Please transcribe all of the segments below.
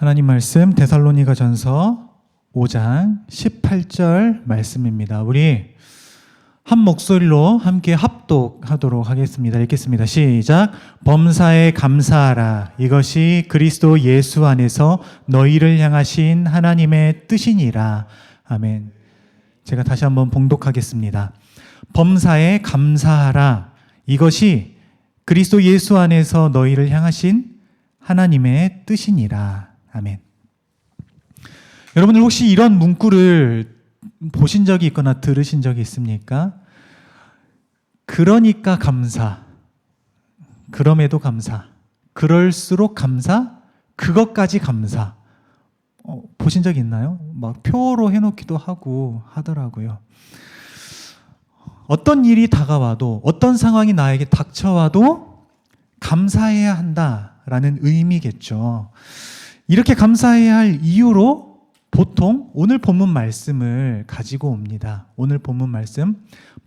하나님 말씀 데살로니가 전서 5장 18절 말씀입니다. 우리 한 목소리로 함께 합독하도록 하겠습니다. 읽겠습니다. 시작. 범사에 감사하라. 이것이 그리스도 예수 안에서 너희를 향하신 하나님의 뜻이니라. 아멘. 제가 다시 한번 봉독하겠습니다. 범사에 감사하라. 이것이 그리스도 예수 안에서 너희를 향하신 하나님의 뜻이니라. 아멘. 여러분들 혹시 이런 문구를 보신 적이 있거나 들으신 적이 있습니까? 그러니까 감사. 그럼에도 감사. 그럴수록 감사. 그것까지 감사. 어, 보신 적 있나요? 막 표로 해놓기도 하고 하더라고요. 어떤 일이 다가와도 어떤 상황이 나에게 닥쳐와도 감사해야 한다라는 의미겠죠. 이렇게 감사해야 할 이유로 보통 오늘 본문 말씀을 가지고 옵니다. 오늘 본문 말씀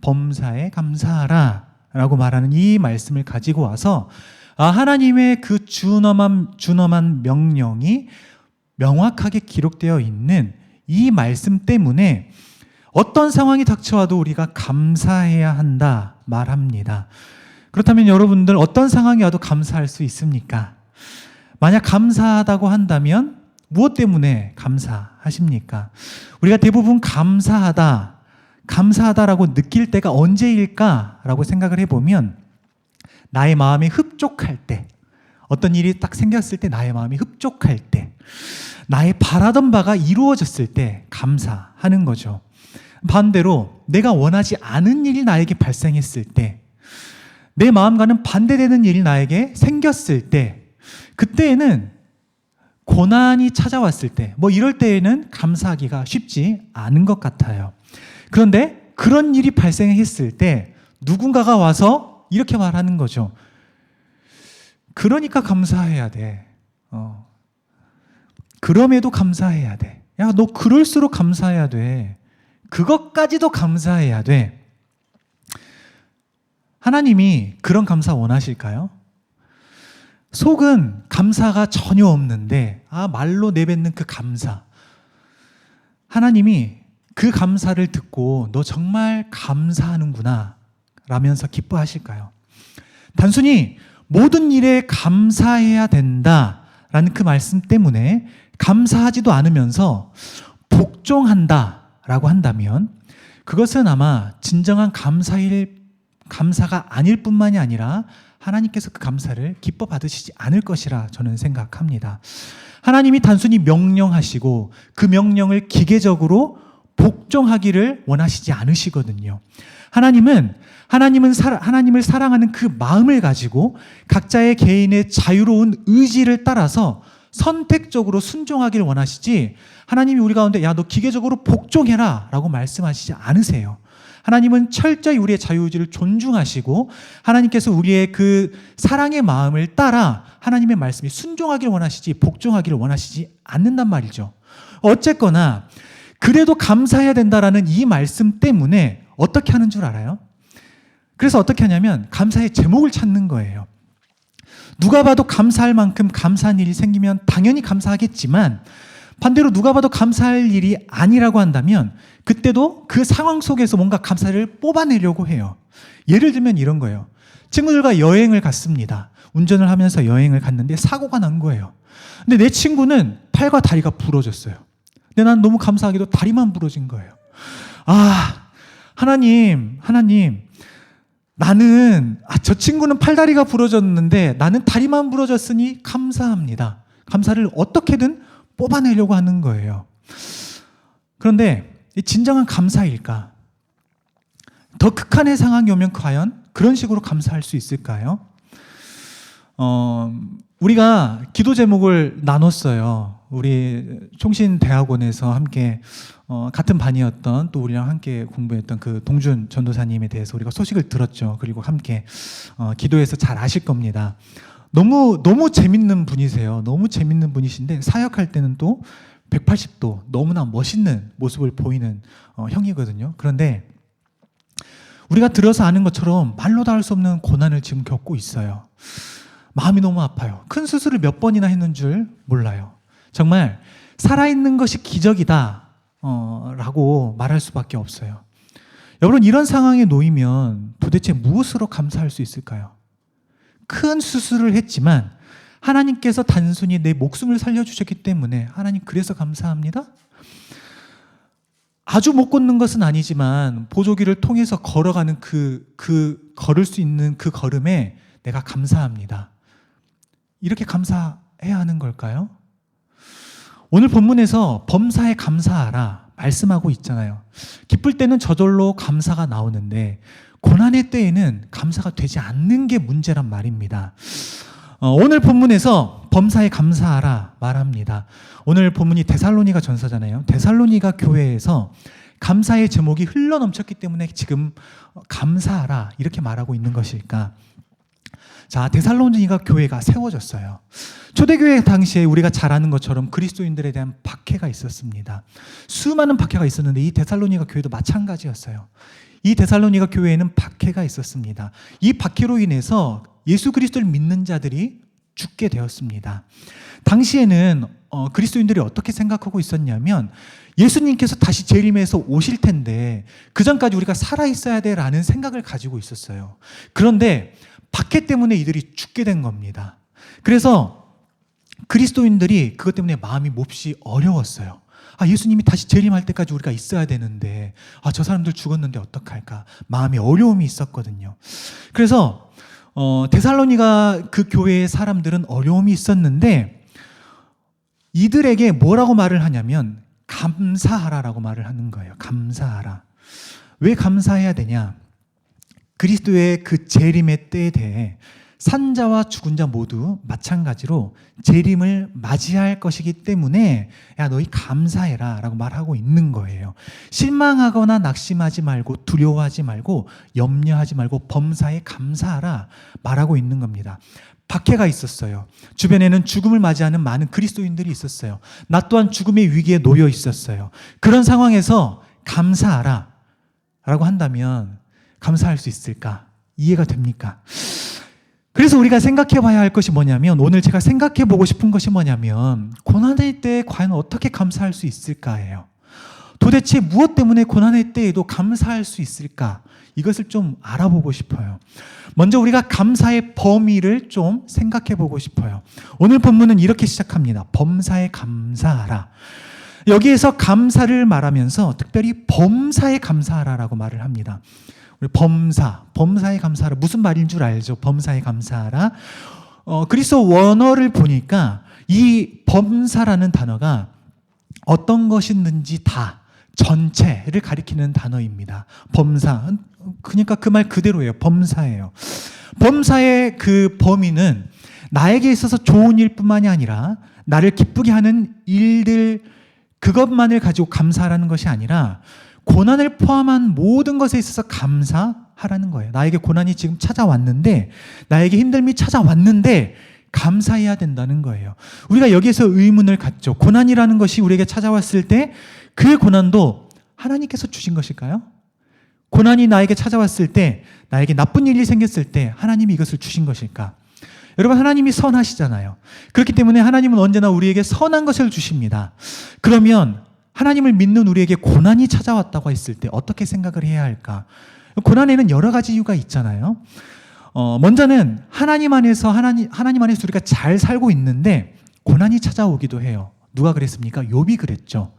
범사에 감사하라 라고 말하는 이 말씀을 가지고 와서 아, 하나님의 그 준엄한, 준엄한 명령이 명확하게 기록되어 있는 이 말씀 때문에 어떤 상황이 닥쳐와도 우리가 감사해야 한다 말합니다. 그렇다면 여러분들 어떤 상황이 와도 감사할 수 있습니까? 만약 감사하다고 한다면 무엇 때문에 감사하십니까? 우리가 대부분 감사하다, 감사하다라고 느낄 때가 언제일까라고 생각을 해보면 나의 마음이 흡족할 때, 어떤 일이 딱 생겼을 때 나의 마음이 흡족할 때, 나의 바라던 바가 이루어졌을 때 감사하는 거죠. 반대로 내가 원하지 않은 일이 나에게 발생했을 때, 내 마음과는 반대되는 일이 나에게 생겼을 때, 그때에는 고난이 찾아왔을 때, 뭐 이럴 때에는 감사하기가 쉽지 않은 것 같아요. 그런데 그런 일이 발생했을 때 누군가가 와서 이렇게 말하는 거죠. 그러니까 감사해야 돼. 어. 그럼에도 감사해야 돼. 야, 너 그럴수록 감사해야 돼. 그것까지도 감사해야 돼. 하나님이 그런 감사 원하실까요? 속은 감사가 전혀 없는데, 아, 말로 내뱉는 그 감사. 하나님이 그 감사를 듣고 너 정말 감사하는구나. 라면서 기뻐하실까요? 단순히 모든 일에 감사해야 된다. 라는 그 말씀 때문에 감사하지도 않으면서 복종한다. 라고 한다면 그것은 아마 진정한 감사일, 감사가 아닐 뿐만이 아니라 하나님께서 그 감사를 기뻐 받으시지 않을 것이라 저는 생각합니다. 하나님이 단순히 명령하시고 그 명령을 기계적으로 복종하기를 원하시지 않으시거든요. 하나님은 하나님은 사, 하나님을 사랑하는 그 마음을 가지고 각자의 개인의 자유로운 의지를 따라서 선택적으로 순종하기를 원하시지 하나님이 우리 가운데 야 너 기계적으로 복종해라라고 말씀하시지 않으세요. 하나님은 철저히 우리의 자유의지를 존중하시고 하나님께서 우리의 그 사랑의 마음을 따라 하나님의 말씀이 순종하기를 원하시지 복종하기를 원하시지 않는단 말이죠. 어쨌거나 그래도 감사해야 된다라는 이 말씀 때문에 어떻게 하는 줄 알아요? 그래서 어떻게 하냐면 감사의 제목을 찾는 거예요. 누가 봐도 감사할 만큼 감사한 일이 생기면 당연히 감사하겠지만 반대로 누가 봐도 감사할 일이 아니라고 한다면 그때도 그 상황 속에서 뭔가 감사를 뽑아내려고 해요. 예를 들면 이런 거예요. 친구들과 여행을 갔습니다. 운전을 하면서 여행을 갔는데 사고가 난 거예요. 근데 내 친구는 팔과 다리가 부러졌어요. 근데 난 너무 감사하게도 다리만 부러진 거예요. 아, 하나님, 하나님, 나는, 아, 저 친구는 팔다리가 부러졌는데 나는 다리만 부러졌으니 감사합니다. 감사를 어떻게든 뽑아내려고 하는 거예요. 그런데 진정한 감사일까? 더 극한의 상황이 오면 과연 그런 식으로 감사할 수 있을까요? 어, 우리가 기도 제목을 나눴어요. 우리 총신대학원에서 함께 어, 같은 반이었던 또 우리랑 함께 공부했던 그 동준 전도사님에 대해서 우리가 소식을 들었죠. 그리고 함께 어, 기도해서 잘 아실 겁니다. 너무 너무 재밌는 분이세요. 너무 재밌는 분이신데 사역할 때는 또 180도 너무나 멋있는 모습을 보이는 어, 형이거든요. 그런데 우리가 들어서 아는 것처럼 말로 다 할 수 없는 고난을 지금 겪고 있어요. 마음이 너무 아파요. 큰 수술을 몇 번이나 했는 줄 몰라요. 정말 살아있는 것이 기적이다. 어, 라고 말할 수밖에 없어요. 여러분, 이런 상황에 놓이면 도대체 무엇으로 감사할 수 있을까요? 큰 수술을 했지만 하나님께서 단순히 내 목숨을 살려주셨기 때문에 하나님 그래서 감사합니다. 아주 못 걷는 것은 아니지만 보조기를 통해서 걸어가는 그, 그 걸을 수 있는 그 걸음에 내가 감사합니다. 이렇게 감사해야 하는 걸까요? 오늘 본문에서 범사에 감사하라 말씀하고 있잖아요. 기쁠 때는 저절로 감사가 나오는데 고난의 때에는 감사가 되지 않는 게 문제란 말입니다. 어, 오늘 본문에서 범사에 감사하라 말합니다. 오늘 본문이 데살로니가 전서잖아요. 데살로니가 교회에서 감사의 제목이 흘러 넘쳤기 때문에 지금 감사하라 이렇게 말하고 있는 것일까? 자, 데살로니가 교회가 세워졌어요. 초대교회 당시에 우리가 잘 아는 것처럼 그리스도인들에 대한 박해가 있었습니다. 수많은 박해가 있었는데 이 데살로니가 교회도 마찬가지였어요. 이 데살로니가 교회에는 박해가 있었습니다. 이 박해로 인해서 예수 그리스도를 믿는 자들이 죽게 되었습니다. 당시에는 어, 그리스도인들이 어떻게 생각하고 있었냐면 예수님께서 다시 재림해서 오실 텐데 그 전까지 우리가 살아 있어야 돼라는 생각을 가지고 있었어요. 그런데 박해 때문에 이들이 죽게 된 겁니다. 그래서 그리스도인들이 그것 때문에 마음이 몹시 어려웠어요. 아, 예수님이 다시 재림할 때까지 우리가 있어야 되는데, 아, 저 사람들 죽었는데 어떡할까? 마음이 어려움이 있었거든요. 그래서, 어, 데살로니가 그 교회의 사람들은 어려움이 있었는데, 이들에게 뭐라고 말을 하냐면, 감사하라라고 말을 하는 거예요. 감사하라. 왜 감사해야 되냐? 그리스도의 그 재림의 때에 대해 산자와 죽은 자 모두 마찬가지로 재림을 맞이할 것이기 때문에 야 너희 감사해라 라고 말하고 있는 거예요. 실망하거나 낙심하지 말고 두려워하지 말고 염려하지 말고 범사에 감사하라 말하고 있는 겁니다. 박해가 있었어요. 주변에는 죽음을 맞이하는 많은 그리스도인들이 있었어요. 나 또한 죽음의 위기에 놓여 있었어요. 그런 상황에서 감사하라 라고 한다면 감사할 수 있을까? 이해가 됩니까? 그래서 우리가 생각해 봐야 할 것이 뭐냐면 오늘 제가 생각해 보고 싶은 것이 뭐냐면 고난의 때에 과연 어떻게 감사할 수 있을까예요. 도대체 무엇 때문에 고난의 때에도 감사할 수 있을까? 이것을 좀 알아보고 싶어요. 먼저 우리가 감사의 범위를 좀 생각해 보고 싶어요. 오늘 본문은 이렇게 시작합니다. 범사에 감사하라. 여기에서 감사를 말하면서 특별히 범사에 감사하라라고 말을 합니다. 범사, 범사에 감사하라. 무슨 말인 줄 알죠? 범사에 감사하라. 어, 그리스도 원어를 보니까 이 범사라는 단어가 어떤 것이든지 다 전체를 가리키는 단어입니다. 범사. 그러니까 그 말 그대로예요. 범사예요. 범사의 그 범위는 나에게 있어서 좋은 일뿐만이 아니라 나를 기쁘게 하는 일들 그것만을 가지고 감사하라는 것이 아니라 고난을 포함한 모든 것에 있어서 감사하라는 거예요. 나에게 고난이 지금 찾아왔는데, 나에게 힘듦이 찾아왔는데, 감사해야 된다는 거예요. 우리가 여기에서 의문을 갖죠. 고난이라는 것이 우리에게 찾아왔을 때, 그 고난도 하나님께서 주신 것일까요? 고난이 나에게 찾아왔을 때, 나에게 나쁜 일이 생겼을 때, 하나님이 이것을 주신 것일까? 여러분, 하나님이 선하시잖아요. 그렇기 때문에 하나님은 언제나 우리에게 선한 것을 주십니다. 그러면 하나님을 믿는 우리에게 고난이 찾아왔다고 했을 때 어떻게 생각을 해야 할까? 고난에는 여러 가지 이유가 있잖아요. 어, 먼저는 하나님 안에서 하나님 하나님 안에서 우리가 잘 살고 있는데 고난이 찾아오기도 해요. 누가 그랬습니까? 욥이 그랬죠.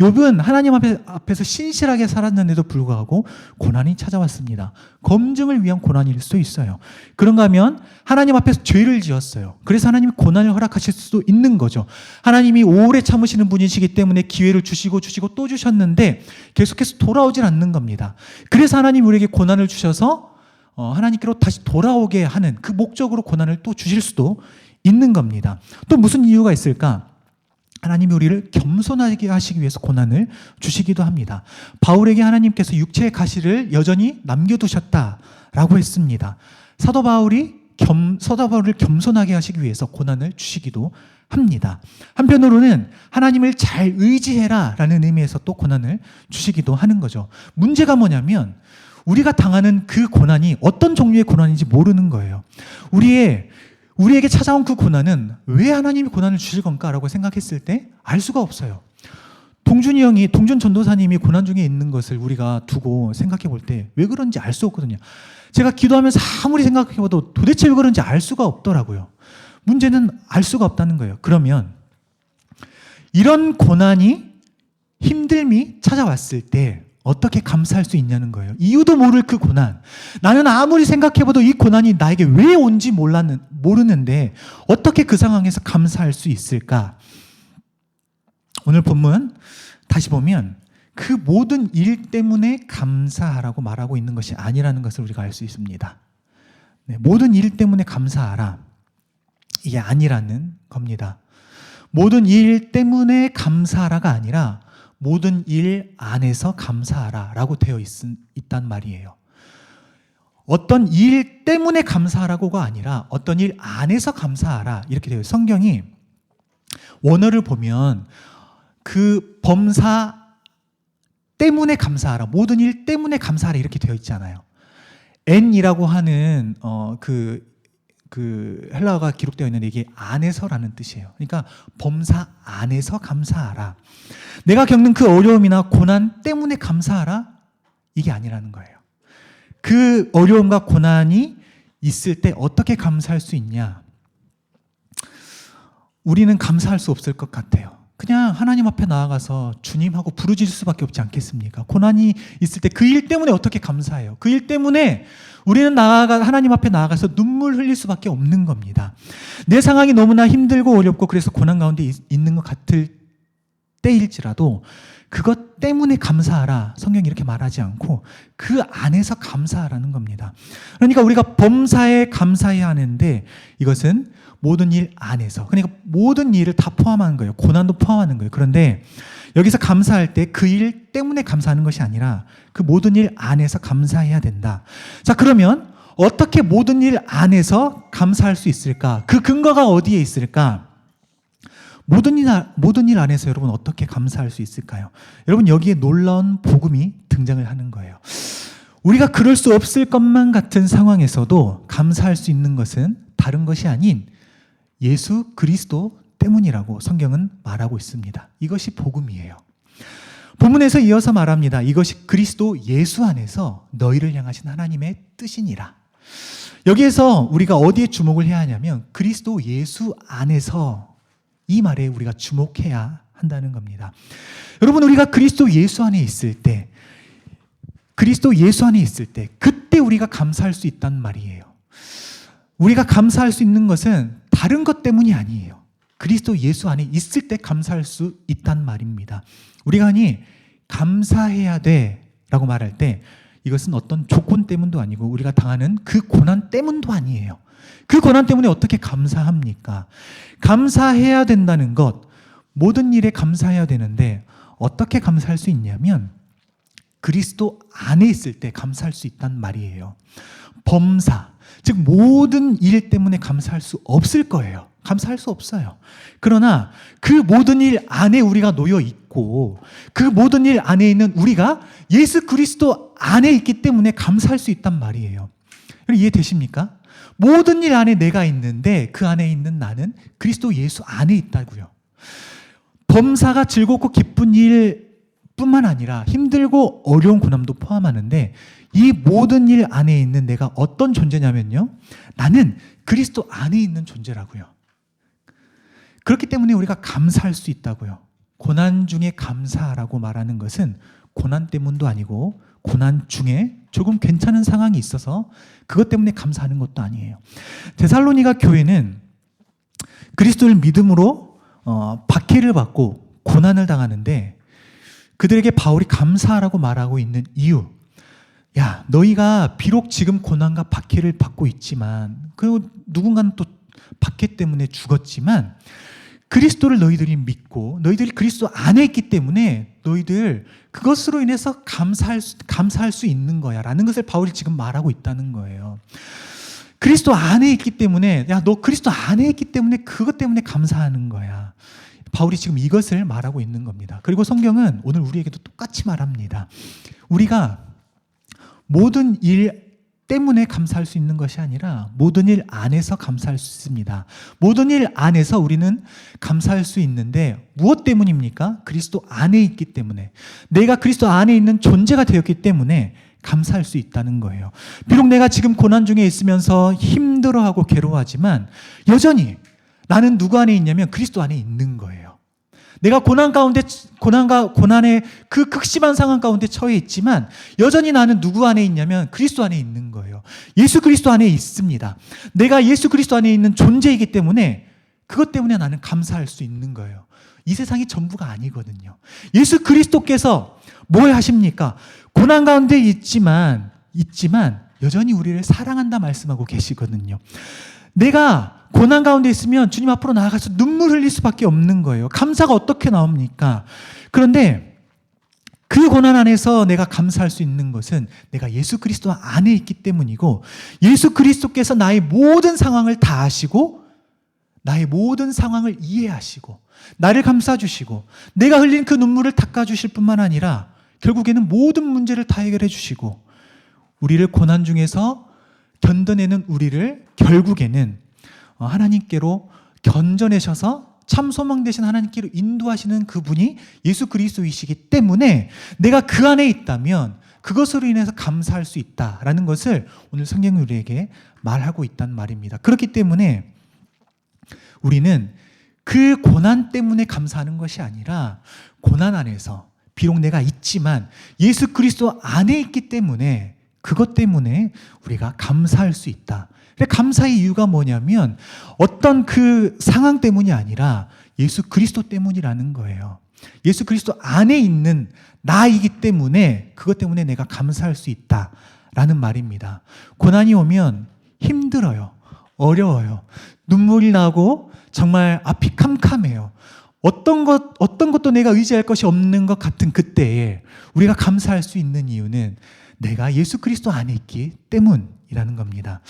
욥은 하나님 앞에, 앞에 서 신실하게 살았는데도 불구하고 고난이 찾아왔습니다. 검증을 위한 고난일 수도 있어요. 그런가 하면 하나님 앞에서 죄를 지었어요. 그래서 하나님이 고난을 허락하실 수도 있는 거죠. 하나님이 오래 참으시는 분이시기 때문에 기회를 주시고 주시고 또 주셨는데 계속해서 돌아오질 않는 겁니다. 그래서 하나님 우리에게 고난을 주셔서 어, 하나님께로 다시 돌아오게 하는 그 목적으로 고난을 또 주실 수도 있는 겁니다. 또 무슨 이유가 있을까? 하나님이 우리를 겸손하게 하시기 위해서 고난을 주시기도 합니다. 바울에게 하나님께서 육체의 가시를 여전히 남겨두셨다라고 했습니다. 사도 바울이 겸, 사도 바울을 겸손하게 하시기 위해서 고난을 주시기도 합니다. 한편으로는 하나님을 잘 의지해라 라는 의미에서 또 고난을 주시기도 하는 거죠. 문제가 뭐냐면 우리가 당하는 그 고난이 어떤 종류의 고난인지 모르는 거예요. 우리의 우리에게 찾아온 그 고난은 왜 하나님이 고난을 주실 건가라고 생각했을 때 알 수가 없어요. 동준이 형이 동준 전도사님이 고난 중에 있는 것을 우리가 두고 생각해 볼 때 왜 그런지 알 수 없거든요. 제가 기도하면서 아무리 생각해 봐도 도대체 왜 그런지 알 수가 없더라고요. 문제는 알 수가 없다는 거예요. 그러면 이런 고난이 힘듦이 찾아왔을 때 어떻게 감사할 수 있냐는 거예요. 이유도 모를 그 고난. 나는 아무리 생각해봐도 이 고난이 나에게 왜 온지 몰랐는, 모르는데 어떻게 그 상황에서 감사할 수 있을까? 오늘 본문 다시 보면 그 모든 일 때문에 감사하라고 말하고 있는 것이 아니라는 것을 우리가 알 수 있습니다. 네, 모든 일 때문에 감사하라. 이게 아니라는 겁니다. 모든 일 때문에 감사하라가 아니라 모든 일 안에서 감사하라 라고 되어 있, 있단 말이에요. 어떤 일 때문에 감사하라고가 아니라 어떤 일 안에서 감사하라 이렇게 되어 요 성경이 원어를 보면 그 범사 때문에 감사하라 모든 일 때문에 감사하라 이렇게 되어 있잖아요. n이라고 하는 어 그 그 헬라어가 기록되어 있는데 이게 안에서라는 뜻이에요. 그러니까 범사 안에서 감사하라. 내가 겪는 그 어려움이나 고난 때문에 감사하라. 이게 아니라는 거예요. 그 어려움과 고난이 있을 때 어떻게 감사할 수 있냐? 우리는 감사할 수 없을 것 같아요. 그냥 하나님 앞에 나아가서 주님하고 부르짖을 수밖에 없지 않겠습니까? 고난이 있을 때 그 일 때문에 어떻게 감사해요? 그 일 때문에 우리는 나아가 하나님 앞에 나아가서 눈물 흘릴 수밖에 없는 겁니다. 내 상황이 너무나 힘들고 어렵고 그래서 고난 가운데 있는 것 같을 때일지라도 그것 때문에 감사하라. 성경이 이렇게 말하지 않고 그 안에서 감사하라는 겁니다. 그러니까 우리가 범사에 감사해야 하는데 이것은 모든 일 안에서 그러니까 모든 일을 다 포함하는 거예요. 고난도 포함하는 거예요. 그런데 여기서 감사할 때 그 일 때문에 감사하는 것이 아니라 그 모든 일 안에서 감사해야 된다. 자, 그러면 어떻게 모든 일 안에서 감사할 수 있을까? 그 근거가 어디에 있을까? 모든 일, 모든 일 안에서 여러분 어떻게 감사할 수 있을까요? 여러분 여기에 놀라운 복음이 등장을 하는 거예요. 우리가 그럴 수 없을 것만 같은 상황에서도 감사할 수 있는 것은 다른 것이 아닌 예수 그리스도 때문이라고 성경은 말하고 있습니다. 이것이 복음이에요. 본문에서 이어서 말합니다. 이것이 그리스도 예수 안에서 너희를 향하신 하나님의 뜻이니라. 여기에서 우리가 어디에 주목을 해야 하냐면 그리스도 예수 안에서 이 말에 우리가 주목해야 한다는 겁니다. 여러분 우리가 그리스도 예수 안에 있을 때 그리스도 예수 안에 있을 때 그때 우리가 감사할 수 있단 말이에요. 우리가 감사할 수 있는 것은 다른 것 때문이 아니에요. 그리스도 예수 안에 있을 때 감사할 수 있단 말입니다. 우리가 아니 감사해야 돼 라고 말할 때 이것은 어떤 조건 때문도 아니고 우리가 당하는 그 고난 때문도 아니에요. 그 고난 때문에 어떻게 감사합니까? 감사해야 된다는 것, 모든 일에 감사해야 되는데 어떻게 감사할 수 있냐면 그리스도 안에 있을 때 감사할 수 있단 말이에요. 범사, 즉 모든 일 때문에 감사할 수 없을 거예요. 감사할 수 없어요. 그러나 그 모든 일 안에 우리가 놓여 있 고 그 모든 일 안에 있는 우리가 예수 그리스도 안에 있기 때문에 감사할 수 있단 말이에요. 이해되십니까? 모든 일 안에 내가 있는데 그 안에 있는 나는 그리스도 예수 안에 있다고요. 범사가 즐겁고 기쁜 일 뿐만 아니라 힘들고 어려운 고난도 포함하는데 이 모든 일 안에 있는 내가 어떤 존재냐면요. 나는 그리스도 안에 있는 존재라고요. 그렇기 때문에 우리가 감사할 수 있다고요. 고난 중에 감사라고 말하는 것은 고난 때문도 아니고 고난 중에 조금 괜찮은 상황이 있어서 그것 때문에 감사하는 것도 아니에요. 데살로니가 교회는 그리스도를 믿음으로 어, 박해를 받고 고난을 당하는데 그들에게 바울이 감사하라고 말하고 있는 이유. 야, 너희가 비록 지금 고난과 박해를 받고 있지만, 그리고 누군가는 또 박해 때문에 죽었지만, 그리스도를 너희들이 믿고, 너희들이 그리스도 안에 있기 때문에 너희들 그것으로 인해서 감사할 수, 감사할 수 있는 거야. 라는 것을 바울이 지금 말하고 있다는 거예요. 그리스도 안에 있기 때문에, 야, 너 그리스도 안에 있기 때문에 그것 때문에 감사하는 거야. 바울이 지금 이것을 말하고 있는 겁니다. 그리고 성경은 오늘 우리에게도 똑같이 말합니다. 우리가 모든 일 때문에 감사할 수 있는 것이 아니라 모든 일 안에서 감사할 수 있습니다. 모든 일 안에서 우리는 감사할 수 있는데 무엇 때문입니까? 그리스도 안에 있기 때문에 내가 그리스도 안에 있는 존재가 되었기 때문에 감사할 수 있다는 거예요. 비록 내가 지금 고난 중에 있으면서 힘들어하고 괴로워하지만 여전히 나는 누구 안에 있냐면 그리스도 안에 있는 거예요. 내가 고난 가운데 고난과 고난의 그 극심한 상황 가운데 처해 있지만 여전히 나는 누구 안에 있냐면 그리스도 안에 있는 거예요. 예수 그리스도 안에 있습니다. 내가 예수 그리스도 안에 있는 존재이기 때문에 그것 때문에 나는 감사할 수 있는 거예요. 이 세상이 전부가 아니거든요. 예수 그리스도께서 뭘 하십니까? 고난 가운데 있지만 있지만 여전히 우리를 사랑한다 말씀하고 계시거든요. 내가 고난 가운데 있으면 주님 앞으로 나아가서 눈물 흘릴 수밖에 없는 거예요. 감사가 어떻게 나옵니까? 그런데 그 고난 안에서 내가 감사할 수 있는 것은 내가 예수 그리스도 안에 있기 때문이고 예수 그리스도께서 나의 모든 상황을 다 아시고 나의 모든 상황을 이해하시고 나를 감싸 주시고 내가 흘린 그 눈물을 닦아 주실 뿐만 아니라 결국에는 모든 문제를 다 해결해 주시고 우리를 고난 중에서 견뎌내는 우리를 결국에는 어, 하나님께로 견뎌내셔서 참 소망 되신 하나님께로 인도하시는 그분이 예수 그리스도이시기 때문에 내가 그 안에 있다면 그것으로 인해서 감사할 수 있다라는 것을 오늘 성경이 우리에게 말하고 있단 말입니다. 그렇기 때문에 우리는 그 고난 때문에 감사하는 것이 아니라 고난 안에서 비록 내가 있지만 예수 그리스도 안에 있기 때문에 그것 때문에 우리가 감사할 수 있다. 감사의 이유가 뭐냐면 어떤 그 상황 때문이 아니라 예수 그리스도 때문이라는 거예요. 예수 그리스도 안에 있는 나이기 때문에 그것 때문에 내가 감사할 수 있다라는 말입니다. 고난이 오면 힘들어요. 어려워요. 눈물이 나고 정말 앞이 캄캄해요. 어떤 것, 어떤 것도 내가 의지할 것이 없는 것 같은 그때에 우리가 감사할 수 있는 이유는 내가 예수 그리스도 안에 있기 때문이라는 겁니다.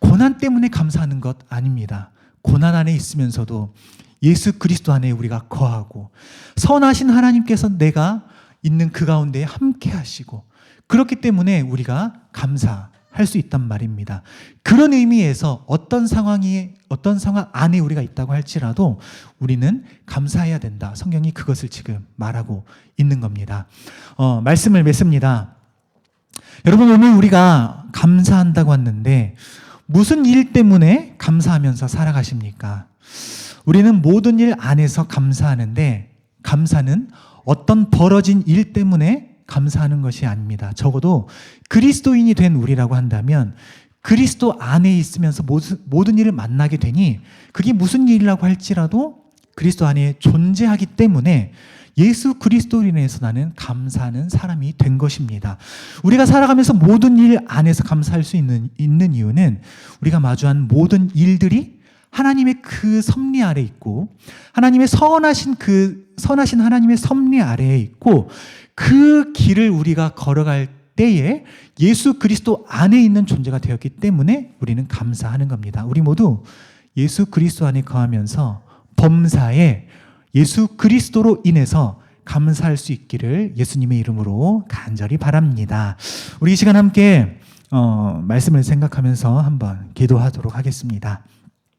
고난 때문에 감사하는 것 아닙니다. 고난 안에 있으면서도 예수 그리스도 안에 우리가 거하고 선하신 하나님께서 내가 있는 그 가운데 함께 하시고 그렇기 때문에 우리가 감사할 수 있단 말입니다. 그런 의미에서 어떤 상황이 어떤 상황 안에 우리가 있다고 할지라도 우리는 감사해야 된다. 성경이 그것을 지금 말하고 있는 겁니다. 어, 말씀을 맺습니다. 여러분 오늘 우리가 감사한다고 했는데 무슨 일 때문에 감사하면서 살아가십니까? 우리는 모든 일 안에서 감사하는데 감사는 어떤 벌어진 일 때문에 감사하는 것이 아닙니다. 적어도 그리스도인이 된 우리라고 한다면 그리스도 안에 있으면서 모든, 모든 일을 만나게 되니 그게 무슨 일이라고 할지라도 그리스도 안에 존재하기 때문에 예수 그리스도로 인해서 나는 감사하는 사람이 된 것입니다. 우리가 살아가면서 모든 일 안에서 감사할 수 있는, 있는 이유는 우리가 마주한 모든 일들이 하나님의 그 섭리 아래 있고 하나님의 선하신 그 선하신 하나님의 섭리 아래에 있고 그 길을 우리가 걸어갈 때에 예수 그리스도 안에 있는 존재가 되었기 때문에 우리는 감사하는 겁니다. 우리 모두 예수 그리스도 안에 거하면서 범사에 예수 그리스도로 인해서 감사할 수 있기를 예수님의 이름으로 간절히 바랍니다. 우리 이 시간 함께 어, 말씀을 생각하면서 한번 기도하도록 하겠습니다.